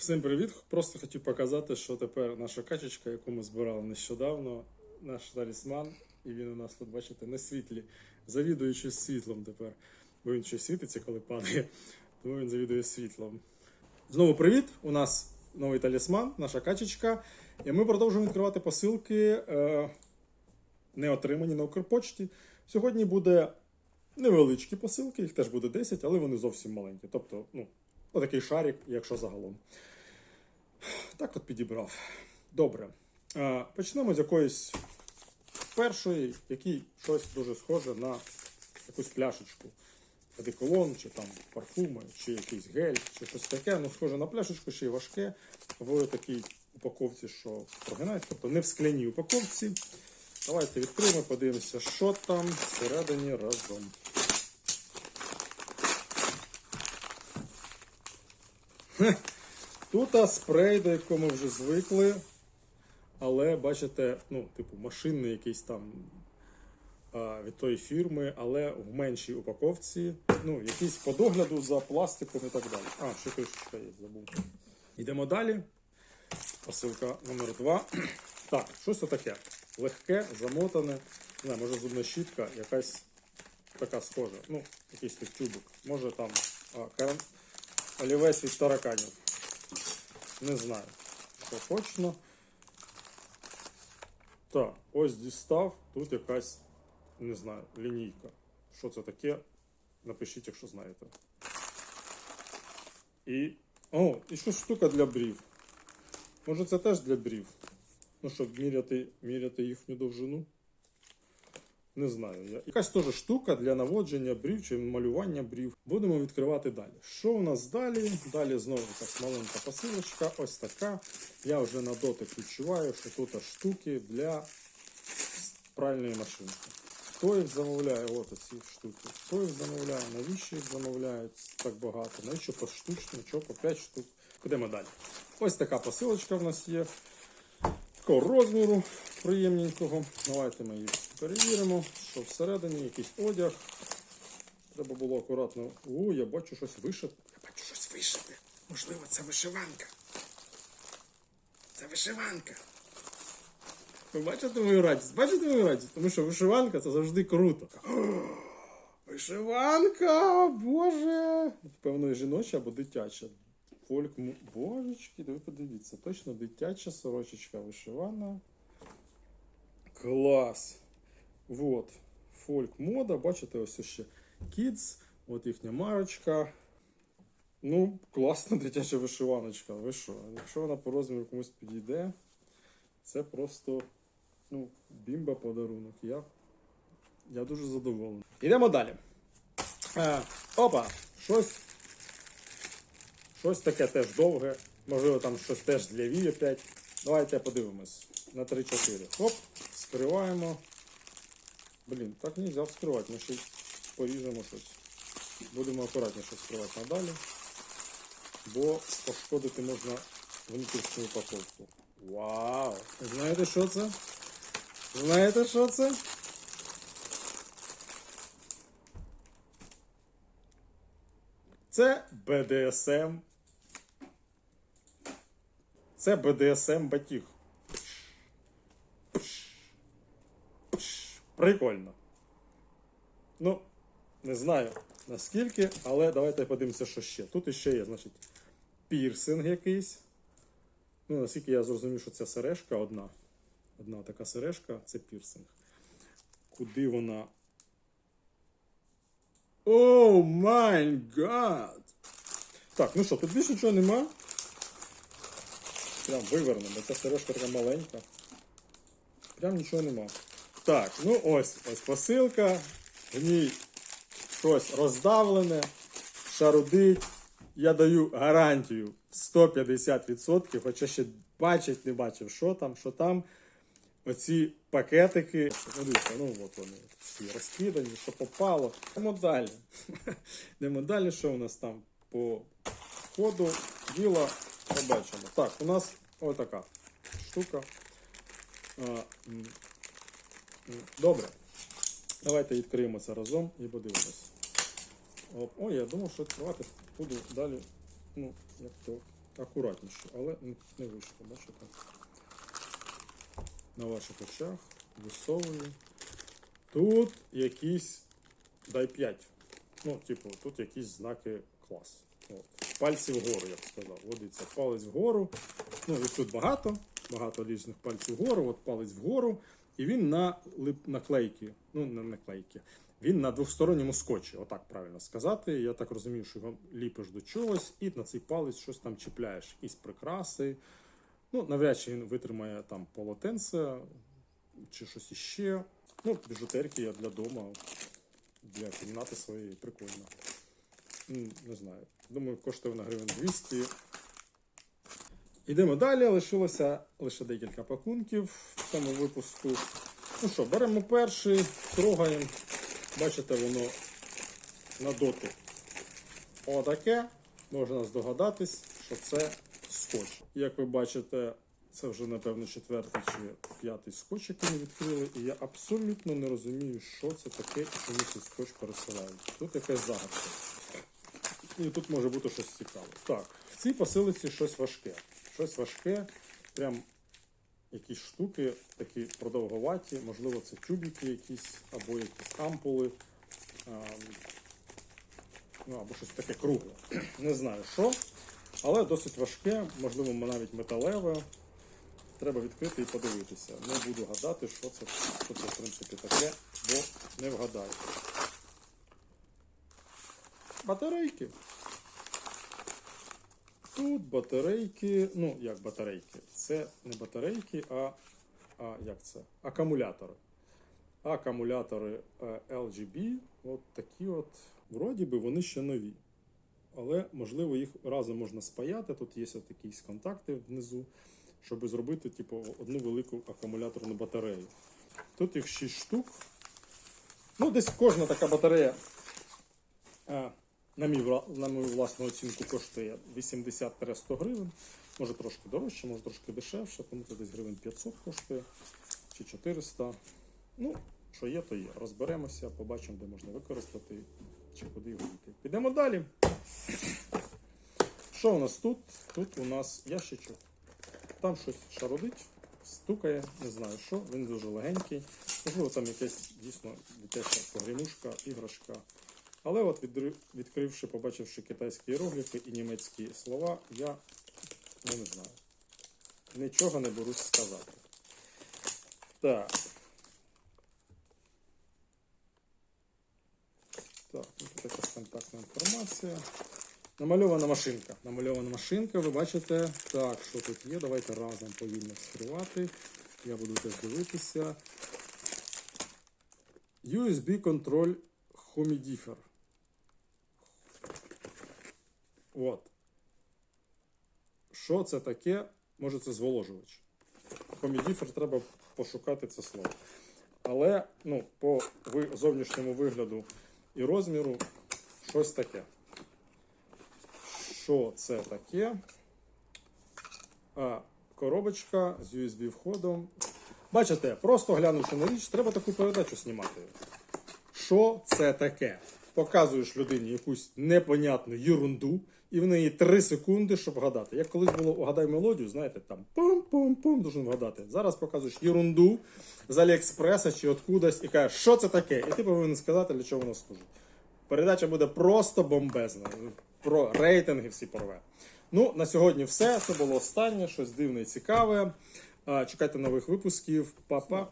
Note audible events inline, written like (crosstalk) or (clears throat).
Всім привіт! Просто хотів показати, що тепер наша качечка, яку ми збирали нещодавно, наш талісман, і він у нас тут, бачите, на світлі, завідуючи світлом тепер. Бо він ще світиться, коли падає, тому він завідує світлом. Знову привіт! У нас новий талісман, наша качечка. І ми продовжуємо відкривати посилки, е, не отримані на Укрпочті. Сьогодні буде невеличкі посилки, їх теж буде 10, але вони зовсім маленькі. Тобто, ну, отакий шарик, якщо загалом. Так от підібрав. Добре. Почнемо з якоїсь першої, який щось дуже схоже на якусь пляшечку. Одеколон, чи там парфуми, чи якийсь гель, чи щось таке. Ну, схоже на пляшечку, ще й важке. В такій упаковці, що прогинається, тобто не в скляній упаковці. Давайте відкриємо, подивимося, що там всередині разом. Хе. Тут спрей, до якого ми вже звикли. Але бачите, ну, типу, машинний якийсь там а, від тої фірми, але в меншій упаковці. Ну, якийсь по догляду за пластиком і так далі. А, ще кришечка є, забув. Йдемо далі. Посилка номер 2. (clears throat) Так, щось таке. Легке, замотане. Не може зубна щітка, якась така схожа. Ну, якийсь тут тюбик. Може там а, олівець від тараканів. Не знаю, що точно. Так, ось дістав. Тут якась, не знаю, лінійка. Що це таке? Напишіть, якщо знаєте. І. О, і що штука для брів. Може це теж для брів? Ну, щоб міряти, міряти їхню довжину. Не знаю. Якась теж штука для наводження брів чи малювання брів. Будемо відкривати далі. Що у нас далі? Далі знову якась маленька посилочка. Ось така. Я вже на дотик відчуваю, що тут штуки для пральної машинки. Хто їх замовляє? От ці штуки. Хто їх замовляє? Навіщо їх замовляють так багато? Навіщо по штучно? Чого по 5 штук? Підемо далі. Ось така посилочка в нас є. Такого розміру приємненького. Давайте ми її перевіримо, що всередині якийсь одяг. Треба було акуратно. О, я бачу щось вишите. Я бачу щось вишите. Можливо, це вишиванка. Це вишиванка. Ви бачите мою радість? Бачите мою радість? Тому що вишиванка це завжди круто. Вишиванка! Боже! Певно, жіноча або дитяча. Фольк, божечки, ви подивіться, точно дитяча сорочечка вишивана. Клас! Вот. Фольк мода, бачите, ось ще Kids, от їхня марочка. Ну, класна дитяча вишиваночка. Ви що? Якщо вона по розміру комусь підійде, це просто ну, бімба подарунок. Я, я дуже задоволений. Йдемо далі. Е, опа! Щось Щось таке теж довге. Можливо, там щось теж для Ві опять. Давайте подивимось. На 3-4. Хоп, скриваємо. Блін, так не можна вскривати, ми ще поріжемо щось. Будемо акуратніше скривати надалі. Бо пошкодити можна внутрішню упаковку. Вау! Знаєте, що це? Знаєте, що це? Це БДСМ. Це БДСМ батіг. Прикольно. Ну, не знаю наскільки, але давайте подивимося, що ще. Тут іще є, значить, пірсинг якийсь. Ну, наскільки я зрозумів, що це сережка одна. Одна така сережка це пірсинг. Куди вона о май гад! Так, ну що, тут більше нічого нема. Прям вивернемо, ця сережка така маленька. Прям нічого нема. Так, ну ось ось посилка. В ній щось роздавлене, шарудить. Я даю гарантію 150%, хоча ще бачить не бачив, що там, що там. Оці пакетики, подивіться, ну от вони всі розкидані, що попало. Йдемо далі. (laughs) Йдемо далі, що у нас там по ходу діла побачимо. Так, у нас отака штука. Добре. Давайте відкриємо це разом і подивимось. Ой, я думав, що відкривати буду далі. Ну, як то акуратніше, але не вийшло, бачите. На ваших очах висовую. Тут якісь дай 5. Ну, типу, тут якісь знаки клас. От. Пальці вгору, я б сказав. Водиться палець вгору. Ну, і тут багато, багато різних пальців вгору, от палець вгору. І він на наклейки. Ну, не наклейки. Він на двосторонньому скотчі, отак правильно сказати. Я так розумію, що його ліпиш до чогось, і на цей палець щось там чіпляєш, якісь прикраси. Ну, навряд чи він витримає там полотенце чи щось іще. Ну, біжутерки я для дому, для кімнати своєї прикольно. Не знаю. Думаю, коштує вона гривень 200. Йдемо далі. Лишилося лише декілька пакунків цьому випуску. Ну що, беремо перший, трогаємо. Бачите, воно на дотик отаке. Можна здогадатись, що це скотч. Як ви бачите, це вже, напевно, четвертий чи п'ятий скотч, який ми відкрили, і я абсолютно не розумію, що це таке і чому цей скотч пересилають. Тут якась загадка. І тут може бути щось цікаве. Так, в цій посилиці щось важке. Щось важке, прям якісь штуки, такі продовговаті, можливо, це тюбики якісь, або якісь ампули, а, ну, або щось таке кругле. (clears throat) Не знаю що, але досить важке, можливо, навіть металеве. Треба відкрити і подивитися. Не буду гадати, що це, що це в принципі таке, бо не вгадаю. Батарейки. Тут батарейки, ну як батарейки, це не батарейки, а, а як це? Акумулятори. Акумулятори е, LGB, от такі от, вроді би, вони ще нові. Але можливо їх разом можна спаяти. Тут є якісь контакти внизу, щоб зробити типу, одну велику акумуляторну батарею. Тут їх 6 штук. Ну, десь кожна така батарея вла- на мою власну оцінку коштує 80-100 гривень. Може трошки дорожче, може трошки дешевше, тому це десь гривень 500 коштує чи 400. Ну, що є, то є. Розберемося, побачимо, де можна використати чи куди його діти. Підемо далі. Що у нас тут? Тут у нас ящичок. Там щось шародить, стукає, не знаю що, він дуже легенький. Можливо, там якась дійсно дитяча погрімушка, іграшка. Але от відкривши, побачивши китайські іерогліфи і німецькі слова, я не знаю. Нічого не берусь сказати. Так. Так, тут якась контактна інформація. Намальована машинка. Намальована машинка, ви бачите. Так, що тут є? Давайте разом повільно вскривати. Я буду теж дивитися. USB контроль Humidifier. От. Що це таке? Може це зволожувач. Humidifier треба пошукати це слово. Але ну, по зовнішньому вигляду і розміру щось таке. Що це таке? А, коробочка з USB входом. Бачите, просто глянувши на річ, треба таку передачу знімати. Що це таке? Показуєш людині якусь непонятну ерунду, і в неї 3 секунди, щоб вгадати. Як колись було угадай мелодію, знаєте, там пум-пум-пум, должен вгадати. Зараз показуєш ерунду з Аліекспреса чи откудась і кажеш, що це таке? І ти повинен сказати, для чого воно служить. Передача буде просто бомбезна. Про рейтинги всі порве. Ну, на сьогодні все. Це було останнє, щось дивне і цікаве. Чекайте нових випусків. Па-па.